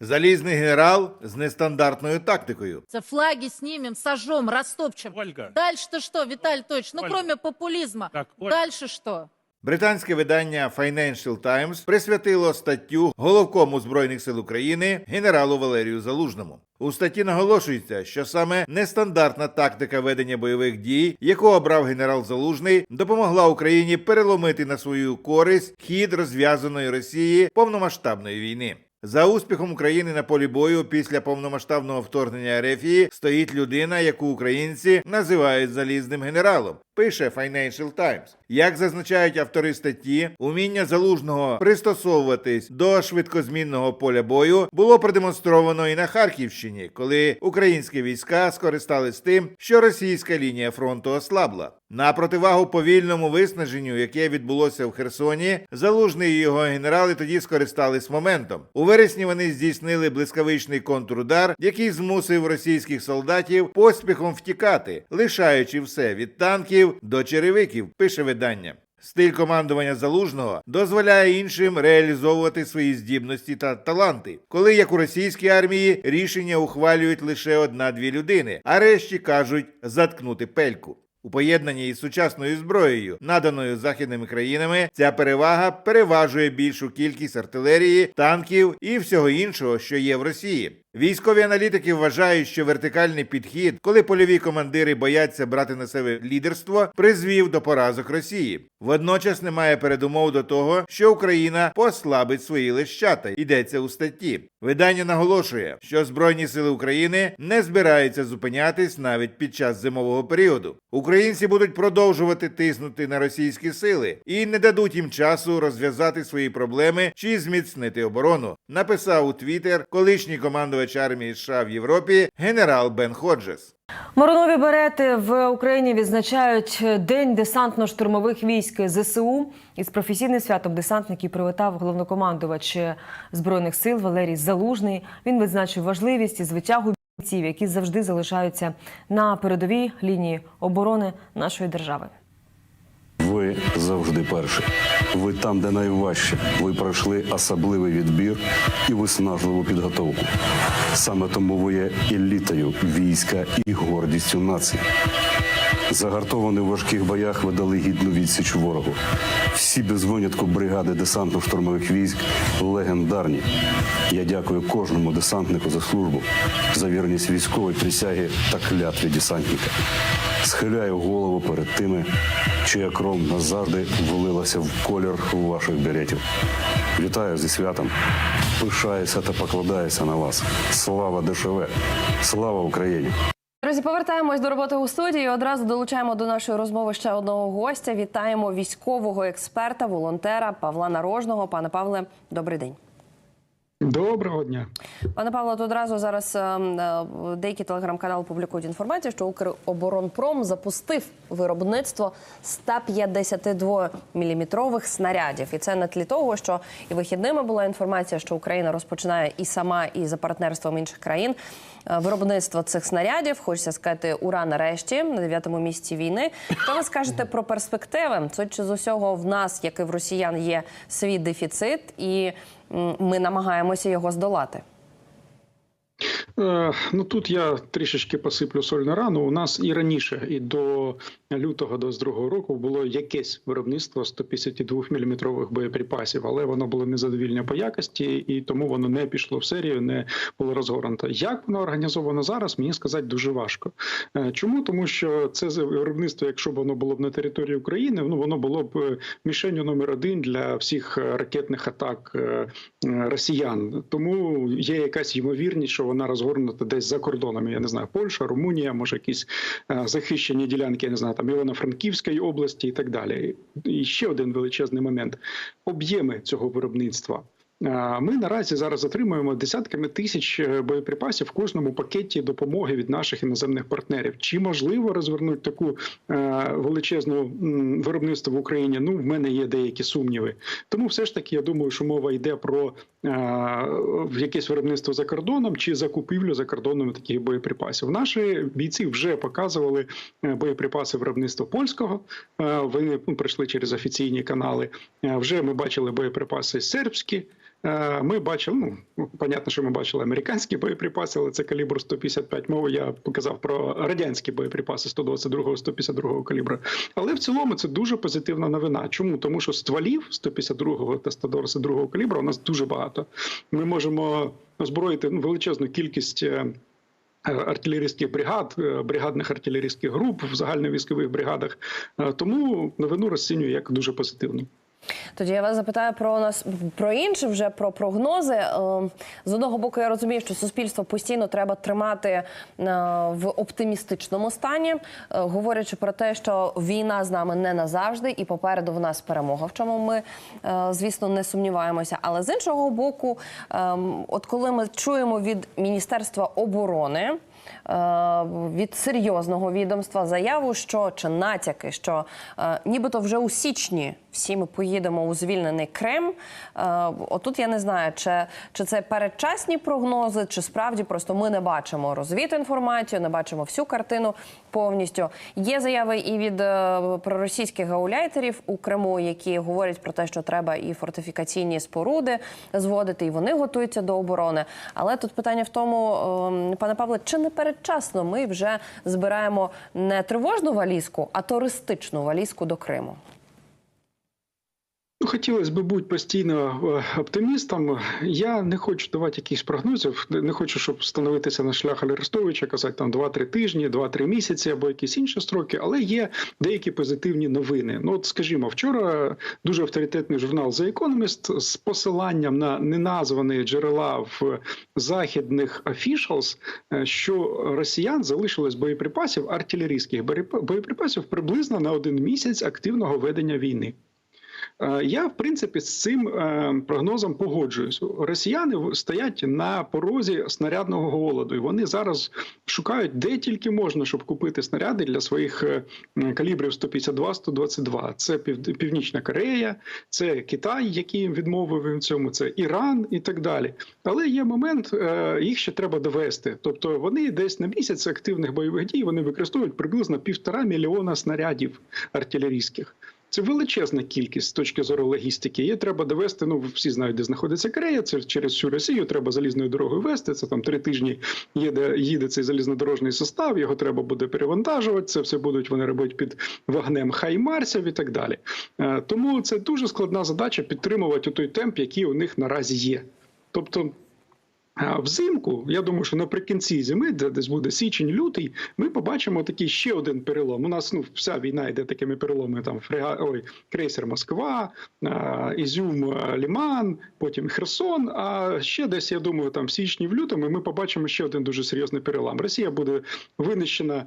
Залізний генерал з нестандартною тактикою. За флаги снимем, сожжем, растопчем. Ольга. Дальше-то что, Виталий Точно? Ну, Ольга. кроме популизма. Так, Оль- Дальше что? Британське видання Financial Times присвятило статтю головкому збройних сил України генералу Валерію Залужному. У статті наголошується, що саме нестандартна тактика ведення бойових дій, яку обрав генерал Залужний, допомогла Україні переломити на свою користь хід розв'язаної Росії повномасштабної війни. За успіхом України на полі бою після повномасштабного вторгнення Ерефії стоїть людина, яку українці називають залізним генералом. Пише Financial Times. Як зазначають автори статті, уміння залужного пристосовуватись до швидкозмінного поля бою було продемонстровано і на Харківщині, коли українські війська скористались тим, що російська лінія фронту ослабла. На противагу повільному виснаженню, яке відбулося в Херсоні, залужний і його генерали тоді скористались моментом. У вересні вони здійснили блискавичний контрудар, який змусив російських солдатів поспіхом втікати, лишаючи все від танків до черевиків. Пише видання. Стиль командування залужного дозволяє іншим реалізовувати свої здібності та таланти, коли як у російській армії рішення ухвалюють лише одна-дві людини, а решті кажуть заткнути пельку. У поєднанні із сучасною зброєю, наданою західними країнами, ця перевага переважує більшу кількість артилерії, танків і всього іншого, що є в Росії. Військові аналітики вважають, що вертикальний підхід, коли польові командири бояться брати на себе лідерство, призвів до поразок Росії. Водночас немає передумов до того, що Україна послабить свої лищата. Йдеться у статті. Видання наголошує, що Збройні сили України не збираються зупинятись навіть під час зимового періоду. Українці будуть продовжувати тиснути на російські сили і не дадуть їм часу розв'язати свої проблеми чи зміцнити оборону. Написав у Твіттер колишній командувач армії США в Європі генерал Бен Ходжес. Моронові берети в Україні відзначають День десантно-штурмових військ ЗСУ. Із професійним святом десантників привітав головнокомандувач збройних сил Валерій Залужний. Він відзначив важливість і звитягу бійців, які завжди залишаються на передовій лінії оборони нашої держави. Ви завжди перші. Ви там, де найважче. Ви пройшли особливий відбір і виснажливу підготовку. Саме тому ви є елітою війська і гордістю нації. Загартовані в важких боях ви дали гідну відсіч ворогу. Всі без винятку бригади десантно-штурмових військ легендарні. Я дякую кожному десантнику за службу, за вірність військової присяги та клятві десантника. Схиляю голову перед тими, чия кров назавжди влилася в колір ваших беретів. Вітаю зі святом. Пишаюся та покладаюся на вас. Слава ДШВ! Слава Україні! Друзі, повертаємось до роботи у студії. Одразу долучаємо до нашої розмови ще одного гостя. Вітаємо військового експерта, волонтера Павла Нарожного. Пане Павле, добрий день. Доброго дня. Пане Павло, то одразу зараз ем, е, деякі телеграм-канали публікують інформацію, що Укроборонпром запустив виробництво 152 міліметрових снарядів. І це на тлі того, що і вихідними була інформація, що Україна розпочинає і сама, і за партнерством інших країн е, виробництво цих снарядів. Хочеться сказати, ура нарешті на дев'ятому місці війни. Що ви скажете про перспективи? Судячи з усього, в нас, як і в росіян, є свій дефіцит, і ми намагаємося його здолати. Е, ну тут я трішечки посиплю соль на рану. У нас і раніше, і до лютого 22 року було якесь виробництво 152 мм боєприпасів, але воно було незадовільне по якості, і тому воно не пішло в серію, не було розгорнуто. Як воно організовано зараз, мені сказати дуже важко. Е, Чому? Тому що це виробництво, якщо б воно було б на території України, ну воно було б е, мішенню номер один для всіх ракетних атак росіян. Тому є якась ймовірність, що вона розгорнута десь за кордонами. Я не знаю, Польща, Румунія, може якісь е, захищені ділянки, я не знаю, там Івано-Франківської області і так далі. І ще один величезний момент: об'єми цього виробництва. Е, Ми наразі зараз отримуємо десятками тисяч е, боєприпасів в кожному пакеті допомоги від наших іноземних партнерів. Чи можливо розвернути таку е, величезну виробництво в Україні? Ну, в мене є деякі сумніви. Тому все ж таки я думаю, що мова йде про якесь виробництво за кордоном чи закупівлю за кордоном таких боєприпасів. Наші бійці вже показували боєприпаси виробництва польського. Вони ну, прийшли через офіційні канали. Вже ми бачили боєприпаси сербські. Е, Ми бачили, ну понятно, що ми бачили американські боєприпаси, але це калібр 155. Мову я показав про радянські боєприпаси 122 152 калібру. Але в цілому це дуже позитивна новина. Чому? Тому що стволів 152 та 122 калібру у нас дуже багато. Ми можемо озброїти ну, величезну кількість. е, Артилерійських бригад, е, бригадних артилерійських груп в загальновійськових бригадах, тому новину розцінюю як дуже позитивну. Тоді я вас запитаю про нас про інше, вже про прогнози. Е, З одного боку, я розумію, що суспільство постійно треба тримати е, в оптимістичному стані, е, говорячи про те, що війна з нами не назавжди, і попереду в нас перемога, в чому ми, звісно, не сумніваємося. Але з іншого боку, ем, от коли ми чуємо від Міністерства оборони. Від серйозного відомства заяву, що чи натяки, що нібито вже у січні всі ми поїдемо у звільнений Крим. Е, отут я не знаю, чи, чи це передчасні прогнози, чи справді просто ми не бачимо розвіту інформацію, не бачимо всю картину повністю. Є заяви і від е, проросійських гауляйтерів у Криму, які говорять про те, що треба і фортифікаційні споруди зводити, і вони готуються до оборони. Але тут питання в тому, е, пане Павле, чи не передчасно ми вже збираємо не тривожну валізку, а туристичну валізку до Криму? Ну, хотілося б бути постійно е, оптимістом. Я не хочу давати якихось прогнозів, не хочу, щоб становитися на шлях Арестовича, казати там 2-3 тижні, 2-3 місяці або якісь інші строки, але є деякі позитивні новини. Ну, от, скажімо, вчора дуже авторитетний журнал The Economist з посиланням на неназвані джерела в західних officials, е, що росіян залишилось боєприпасів, артилерійських боєпри- боєприпасів приблизно на один місяць активного ведення війни. Е, Я, в принципі, з цим е, прогнозом погоджуюсь. Росіяни стоять на порозі снарядного голоду, і вони зараз шукають де тільки можна, щоб купити снаряди для своїх е, калібрів 152-122. Це Північна Корея, це Китай, який відмовив в цьому, це Іран і так далі. Але є момент, їх ще треба довести. Тобто вони десь на місяць активних бойових дій вони використовують приблизно півтора мільйона снарядів артилерійських. Це величезна кількість з точки зору логістики. Її треба довести. Ну всі знають, де знаходиться Корея. Це через всю Росію треба залізною дорогою вести. Це там три тижні їде, їде цей залізнодорожний состав. Його треба буде перевантажувати. Це все будуть вони робити під вогнем хаймарсів і так далі. Е, Тому це дуже складна задача підтримувати той темп, який у них наразі є. Тобто. Взимку, я думаю, що наприкінці зими, де десь буде січень-лютий, ми побачимо такий ще один перелом. У нас ну вся війна йде такими переломами. Там фрега, ой, крейсер Москва, Ізюм, Ліман, потім Херсон. А ще десь, я думаю, там в січні, в лютому ми побачимо ще один дуже серйозний перелам. Росія буде винищена,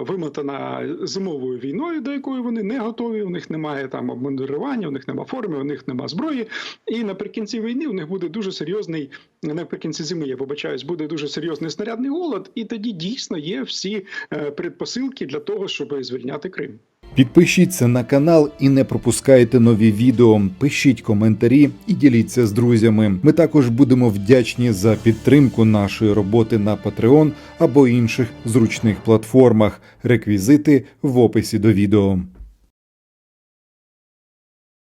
вимотана зимовою війною, до якої вони не готові. У них немає там обмундирування, у них немає форми, у них немає зброї. І наприкінці війни у них буде дуже серйозний наприкінці зими, я вибачаюсь, буде дуже серйозний снарядний голод, і тоді дійсно є всі е, предпосилки для того, щоб звільняти Крим. Підпишіться на канал і не пропускайте нові відео. Пишіть коментарі і діліться з друзями. Ми також будемо вдячні за підтримку нашої роботи на Patreon або інших зручних платформах. Реквізити в описі до відео.